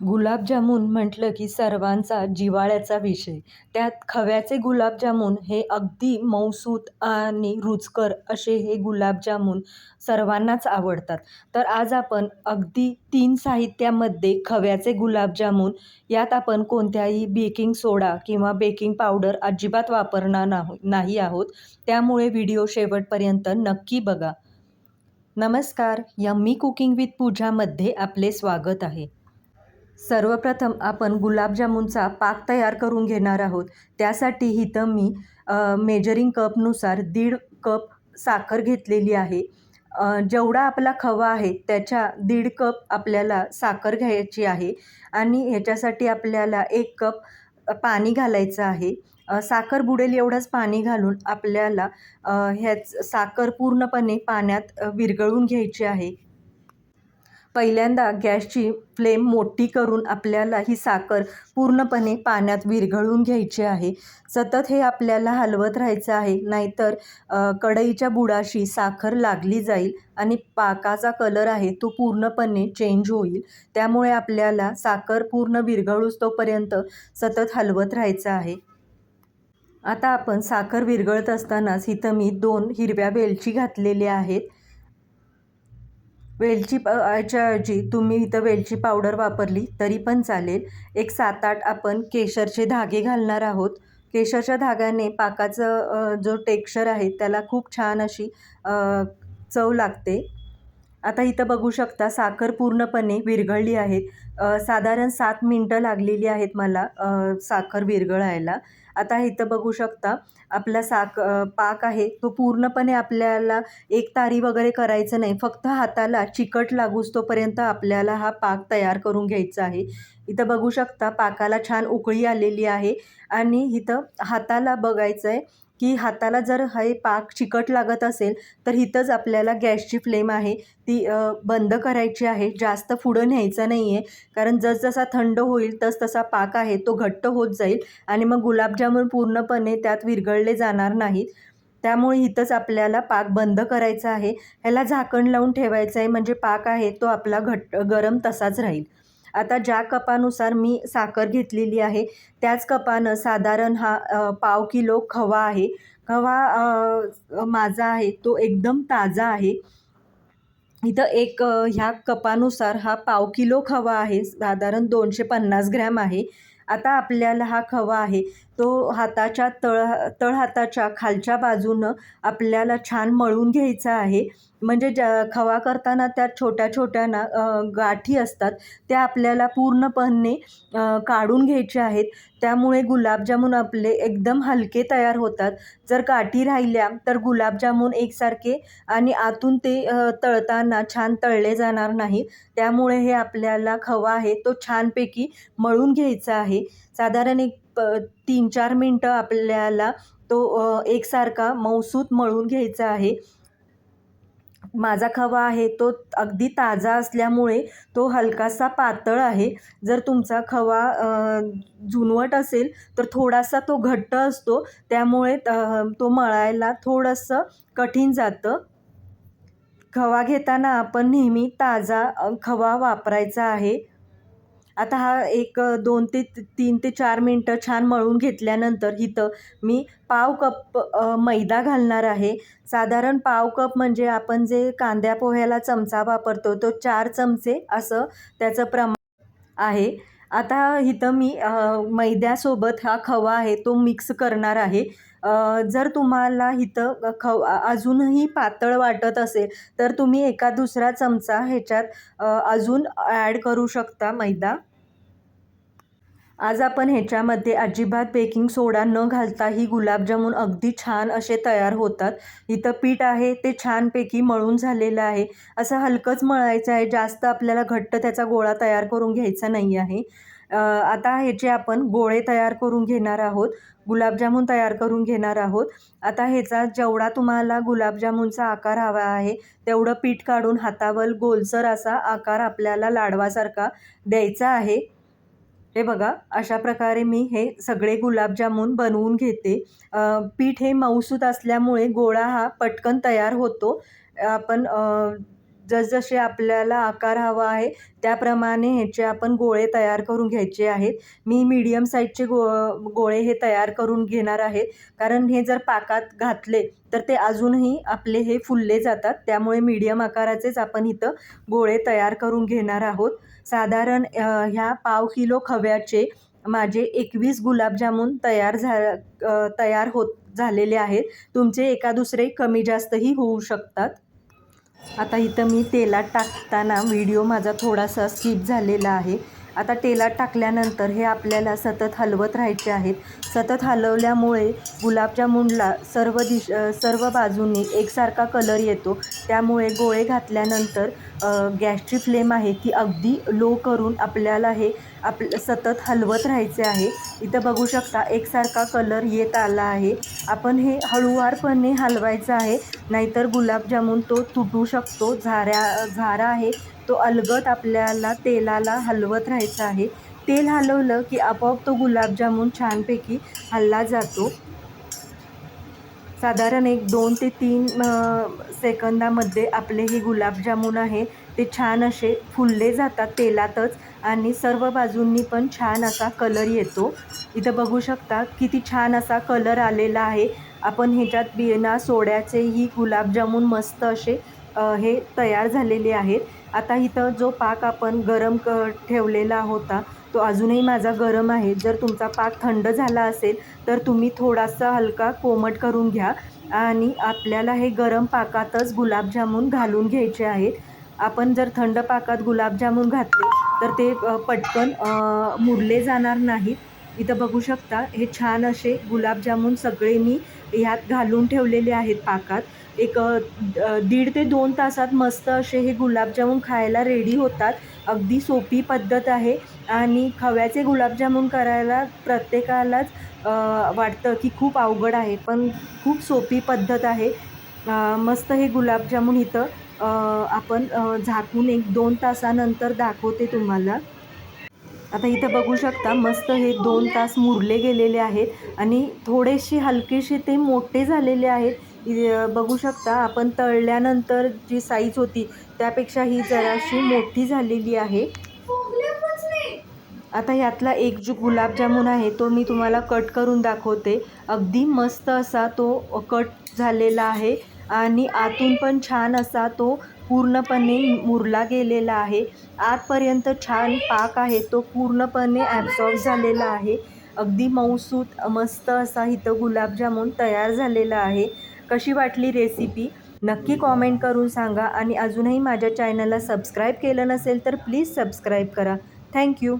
गुलाबजामुन म्हटलं की सर्वांचा जिव्हाळ्याचा विषय. त्यात खव्याचे गुलाबजामुन हे अगदी मऊसूत आणि रुचकर असे हे गुलाबजामुन सर्वांनाच आवडतात. तर आज आपण अगदी तीन साहित्यामध्ये खव्याचे गुलाबजामुन यात आपण कोणत्याही बेकिंग सोडा किंवा बेकिंग पावडर अजिबात वापरणार नाही आहोत. त्यामुळे व्हिडिओ शेवटपर्यंत नक्की बघा. नमस्कार यम्मी कुकिंग विथ पूजामध्ये आपले स्वागत आहे. सर्वप्रथम आपण गुलाबजामुनचा पाक तयार करून घेणार आहोत. त्यासाठी इथं मी मेजरिंग कपनुसार दीड कप साखर घेतलेली आहे. जेवढा आपला खवा आहे त्याच्या दीड कप आपल्याला साखर घ्यायची आहे आणि ह्याच्यासाठी आपल्याला एक कप पाणी घालायचं आहे. साखर बुडेल एवढंच पाणी घालून आपल्याला ह्याच साखर पूर्णपणे पाण्यात विरघळून घ्यायची आहे. पहिल्यांदा गॅसची फ्लेम मोठी करून आपल्याला ही साखर पूर्णपणे पाण्यात विरघळून घ्यायची आहे. सतत हे आपल्याला हलवत राहायचं आहे नाहीतर कढईच्या बुडाशी साखर लागली जाईल आणि पाकाचा कलर आहे तो पूर्णपणे चेंज होईल. त्यामुळे आपल्याला साखर पूर्ण विरघळूच तोपर्यंत सतत हलवत राहायचं आहे. आता आपण साखर विरघळत असतानाच इथं मी दोन हिरव्या वेलची घातलेल्या आहेत. वेलची पाच्या ऐवजी तुम्ही इथं वेलची पावडर वापरली तरी पण चालेल. एक सात आठ आपण केशरचे धागे घालणार आहोत. केशरच्या धाग्याने पाकाचं जो टेक्स्चर आहे त्याला खूप छान अशी चव लागते. आता इथं बघू शकता साखर पूर्णपणे विरघळली आहे. साधारण सात मिनटं लागलेली आहेत मला साखर विरघळायला. आता इथं बघू शकता आपला साक पाक आहे. तो पूर्णपणे आपल्याला एक तारी वगैरे करायचं नाही. फक्त हाताला चिकट लागूच तोपर्यंत आपल्याला हा पाक तयार करून घ्यायचा आहे. इथं बघू शकता पाकाला छान उकळी आलेली आहे. आणि इथं हाताला बघायचं आहे की हाताला जर हे पाक चिकट लागत असेल तर इथंच आपल्याला गॅसची फ्लेम आहे. ती बंद करायची आहे. जास्त पुढं न्यायचं नाही आहे कारण जसजसा थंड होईल तस तसा पाक आहे तो घट्ट होत जाईल आणि मग गुलाबजामुन पूर्णपणे त्यात विरघळले जाणार नाहीत. त्यामुळे इथंच आपल्याला पाक बंद करायचा आहे. ह्याला झाकण लावून ठेवायचं आहे. म्हणजे पाक आहे तो आपला घट्ट गरम तसाच राहील. आता ज्या कपानुसार मी साखर घेतलेली आहे त्याच कपानं साधारण हा पाव किलो खवा आहे. खवा माझा आहे तो एकदम ताजा आहे. इथं एक ह्या कपानुसार हा पाव किलो खवा आहे साधारण दोनशे पन्नास ग्रॅम आहे. आता आपल्याला हा खवा आहे तो हाताच्या तळ तळ हाताच्या खालच्या बाजूनं आपल्याला छान मळून घ्यायचा आहे. म्हणजे ज्या खवा करताना त्यात छोट्या छोट्या ना गाठी असतात त्या आपल्याला पूर्णपणे काढून घ्यायच्या आहेत. त्यामुळे गुलाबजामुन आपले एकदम हलके तयार होतात. जर गाठी राहिल्या तर गुलाबजामुन एकसारखे आणि आतून ते तळताना छान तळले जाणार नाही. त्यामुळे हे आपल्याला खवा आहे तो छानपैकी मळून घ्यायचा आहे. साधारण एक प तीन चार मिनटं आपल्याला तो एकसारखा मौसूत मळून घ्यायचा आहे. माझा खवा आहे तो अगदी ताजा असल्यामुळे तो हलकासा पातळ आहे. जर तुमचा खवा झुनवट असेल तर थोडासा तो घट्ट असतो. त्यामुळे तो मळायला थोडंसं कठीण जातं. खवा घेताना आपण नेहमी ताजा खवा वापरायचा आहे. आता हा एक दोन ते तीन ते चार मिनटं छान मळून घेतल्यानंतर इथं मी पाव कप मैदा घालणार आहे. साधारण पाव कप म्हणजे आपण जे कांद्या पोह्याला चमचा वापरतो तो चार चमचे असं त्याचं प्रमाण आहे. आता इथं मी मैद्यासोबत हा खवा आहे तो मिक्स करणार आहे. जर तुम्हाला इथं खव अजूनही पातळ वाटत असेल तर तुम्ही एका दुसरा चमचा ह्याच्यात अजून ॲड करू शकता मैदा. आज आपण ह्याच्यामध्ये अजिबात बेकिंग सोडा न घालता ही गुलाबजामुन अगदी छान असे तयार होतात. इथं पीठ आहे ते छानपैकी मळून झालेलं आहे. असं हलकंच मळायचं आहे जास्त आपल्याला घट्ट त्याचा गोळा तयार करून घ्यायचा नाही आहे. आता ह्याचे आपण गोळे तयार करून घेणार आहोत गुलाबजामुन तयार करून घेणार आहोत. आता ह्याचा जेवढा तुम्हाला गुलाबजामुनचा आकार हवा आहे तेवढं पीठ काढून हातावर गोलसर असा आकार आपल्याला लाडवासारखा द्यायचा आहे. हे बघा अशा प्रकारे मी हे सगळे गुलाबजामून बनवून घेते. पीठ हे मऊसूत असल्यामुळे गोळा हा पटकन तयार होतो. आपण जसजसे आपल्याला आकार हवा आहे त्याप्रमाणे ह्याचे आपण गोळे तयार करून घ्यायचे आहेत. मी मीडियम साईजचे गो गोळे हे तयार करून घेणार आहे. कारण हे जर पाकात घातले तर ते अजूनही आपले हे फुलले जातात. त्यामुळे मीडियम आकाराचेच आपण इथं गोळे तयार करून घेणार आहोत. साधारण ह्या पाव किलो खव्याचे माझे एकवीस गुलाबजामून तयार झा तयार होत झालेले आहेत. तुमचे एका दुसरे कमी जास्तही होऊ शकतात. आता इथं मी तेलात टाकताना व्हिडिओ माझा थोडासा स्किप झालेला आहे. आता तेलात टाकल्यानंतर हे आपल्याला सतत हलवत राहायचे आहेत. सतत हलवल्यामुळे गुलाबजामुनला सर्व दिश सर्व बाजूंनी एकसारखा कलर येतो. त्यामुळे गोळे घातल्यानंतर गॅसची फ्लेम आहे ती अगदी लो करून आपल्याला हे आप सतत हलवत राहायचे आहे. इथं बघू शकता एकसारखा कलर येत आला आहे. आपण हे हळूवारपणे हलवायचं आहे. नाहीतर गुलाबजामुन तो तुटू शकतो. झाऱ्या झारा आहे. तो अलगद आपल्याला तेलाला हलवत राहायचा आहे. तेल हलवलं की आपोआप तो गुलाबजामून छानपैकी हलला जातो. साधारण एक दोन ते तीन सेकंदामध्ये आपले हे गुलाबजामून आहे ते छान असे फुलले जातात तेलातच आणि सर्व बाजूंनी पण छान असा कलर येतो. इथं बघू शकता किती छान असा कलर आलेला आहे. आपण ह्याच्यात बिना सोड्याचेही गुलाबजामून मस्त असे हे तयार झालेले आहेत. आता इथं जो पाक आपण गरम क ठेवलेला होता तो अजूनही माझा गरम आहे. जर तुमचा पाक थंड झाला असेल तर तुम्ही थोडासा हलका कोमट करून घ्या आणि आपल्याला हे गरम पाकातच गुलाबजामून घालून घ्यायचे आहेत. आपण जर थंड पाकात गुलाबजामून घातले तर ते पटकन मुरले जाणार नाहीत. इथं बघू शकता हे छान असे गुलाबजामून सगळे मी ह्यात घालून ठेवलेले आहेत पाकात. एक दीड ते दोन तासात मस्त असे हे गुलाबजामून खायला रेडी होतात. अगदी सोपी पद्धत आहे. आणि खव्याचे गुलाबजामून करायला प्रत्येकालाच वाटतं की खूप अवघड आहे पण खूप सोपी पद्धत आहे. मस्त हे गुलाबजामून इथं आपण झाकून एक दोन तासानंतर दाखवते तुम्हाला. आता इथं बघू शकता मस्त हे दोन तास मुरले गेलेले आहेत. आणि थोडेसे हलकेसे ते मोठे झालेले आहेत. इ- बघू शकता आपण तळल्यानंतर जी साईज होती त्यापेक्षा ही जराशी मोठी झालेली आहे. आता ह्यातला एक जो गुलाबजामुन आहे तो मी तुम्हाला कट करून दाखवते. अगदी मस्त असा तो कट झालेला आहे आणि आतून पण छान असा तो पूर्णपणे मुरला गेलेला आहे. आतपर्यंत छान पाक आहे तो पूर्णपणे ॲब्सॉर्ब झालेला आहे. अगदी मऊसूत मस्त असा इथं गुलाबजामुन तयार झालेला आहे. कशी वाटली रेसिपी नक्की कॉमेंट करून सांगा आणि अजूनही माझ्या चॅनलला सबस्क्राईब केलं नसेल तर प्लीज सबस्क्राईब करा. थँक्यू